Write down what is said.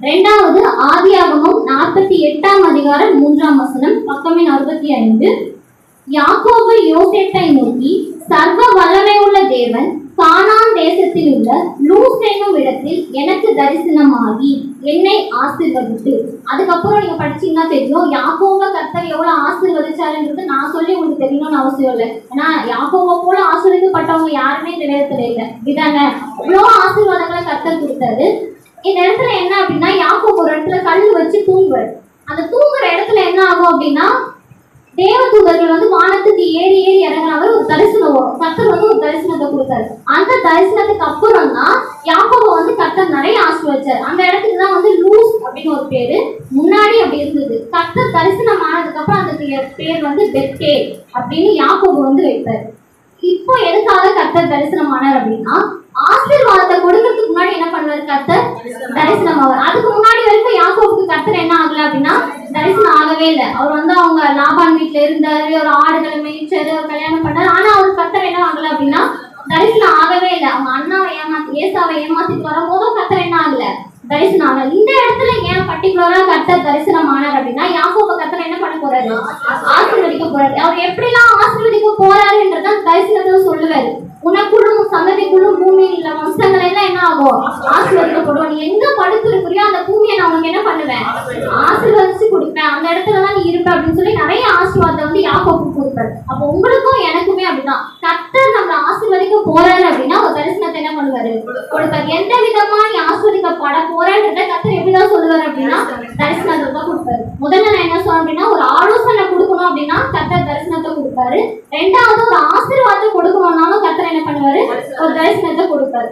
ரெண்டாவது ஆதியாகமம் நாற்பத்தி எட்டாம் அதிகாரம் மூன்றாம் வசனம் பக்கமின் அறுபத்தி ஐந்து. யாக்கோபு யோசேப்பை நோக்கி சர்வ வல்லமை உள்ள தேவன் கானான் தேசத்தில் உள்ள லூஸ் என்னும் இடத்தில் எனக்கு தரிசனமாகி என்னை ஆசிர்வதித்து. அதுக்கப்புறம் நீங்க படிச்சீங்கன்னா தெரியும் யாக்கோவ கர்த்தர் எவ்வளவு ஆசிர்வதிச்சாருன்றது நான் சொல்லி உங்களுக்கு தெரியணும்னு அவசியம் இல்லை. ஏன்னா யாக்கோவ போல ஆசீர்வதிக்கப்பட்டவங்க யாருமே இந்த நேரத்துல இல்லை. இதானே அவ்வளோ ஆசீர்வாதங்களை கர்த்தர் கொடுத்தாரு. இந்த இடத்துல என்ன அப்படின்னா யாக்கோபு ஒரு இடத்துல கல் வச்சு தூங்குவார். அந்த தூங்குற இடத்துல என்ன ஆகும் அப்படின்னா தேவதூதர்கள் வந்து வானத்துக்கு ஏறி ஏறி இறங்குனவர் ஒரு தரிசனம் வரும். கத்தர் வந்து ஒரு தரிசனத்தை கொடுத்தாரு. அந்த தரிசனத்துக்கு அப்புறம் தான் யாக்கோவை வந்து கத்தர் நிறைய ஆசீர்வச்சார். அந்த இடத்துக்கு தான் வந்து லூஸ் அப்படின்னு ஒரு பேரு முன்னாடி அப்படி இருந்தது. கத்தர் தரிசனம் ஆனதுக்கு அப்புறம் அதுக்கு பேர் வந்து பெட்டே அப்படின்னு யாக்கோபு வந்து வைப்பார். இப்போ எதுக்காக கத்தர் தரிசனம் ஆனார் அப்படின்னா ஆசீர்வாதத்தை கொடுக்கறதுக்கு முன்னாடி என்ன பண்ணுவார் கர்த்தர்? தரிசனம் அவர். அதுக்கு முன்னாடி வரைக்கும் யாக்கோவுக்கு கத்தர் என்ன ஆகல அப்படின்னா தரிசனம் ஆகவே இல்லை. அவர் வந்து அவங்க லாபான் வீட்டுல இருந்தாரு ஒரு ஆடுகளை மேய்ச்சாரு ஒரு கல்யாணம் பண்ணாரு. ஆனா அவர் கத்தர் என்ன ஆகல அப்படின்னா தரிசனம் ஆகவே இல்லை. அவங்க அண்ணாவை ஏமாத்தி ஏசாவை ஏமாத்திட்டு வரும்போதும் கத்தர் என்ன ஆகல? தரிசனம் ஆகல. இந்த இடத்துல ஏன் பர்டிகுலரா கத்தர் தரிசனம் ஆனார் அப்படின்னா யாக்கோப கத்தர் என்ன பண்ண போறாரு? ஆசீர்வதிக்க போறாரு. அவர் எப்படிலாம் ஆசீர்வதிக்க போறாருன்றதான் தரிசனத்துல சொல்லுவாரு. உனக்குள்ளும் சந்ததிக்குள்ளும் பூமியில் உள்ள வம்சங்களை என்ன ஆகும் ஆசீர்வதிக்கப்படுவோம் நீ எங்க படுத்திருக்கிறியோ அந்த பூமியை நான் உனக்கு என்ன பண்ணுவேன்? ஆசீர்வதிச்சு கொடுப்பேன். அந்த இடத்துல தான் நீ இருப்ப அப்படின்னு சொல்லி நிறைய ஆசீர்வாதம் வந்து யாக்கோக்கு கொடுப்பாரு அப்போ உங்களுக்கும் எனக்குமே அப்படிதான். கத்தர் நம்மளை ஆசீர்வதிக்க போறாரு அப்படின்னா ஒரு தரிசனத்தை என்ன பண்ணுவாரு? கொடுப்பாரு. எந்த விதமா நீ ஆசீர்வதிக்கப்பட போறன்றத கத்தர் எப்படிதான் சொல்லுவாரு அப்படின்னா தரிசனத்தை தான் கொடுப்பாரு. முதல்ல நான் என்ன சொல்றேன் அப்படின்னா ஒரு ஆலோசனை கொடுக்கணும் அப்படின்னா கர்த்தர் தரிசனத்தை கொடுப்பாரு. ரெண்டாவது ஒரு ஆசீர்வாதம் கொடுக்கணும்னாலும் கத்தர் என்ன பண்ணுவாரு? ஒரு தரிசனத்தை கொடுப்பாரு.